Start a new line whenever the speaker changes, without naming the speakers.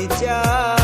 আমি চাই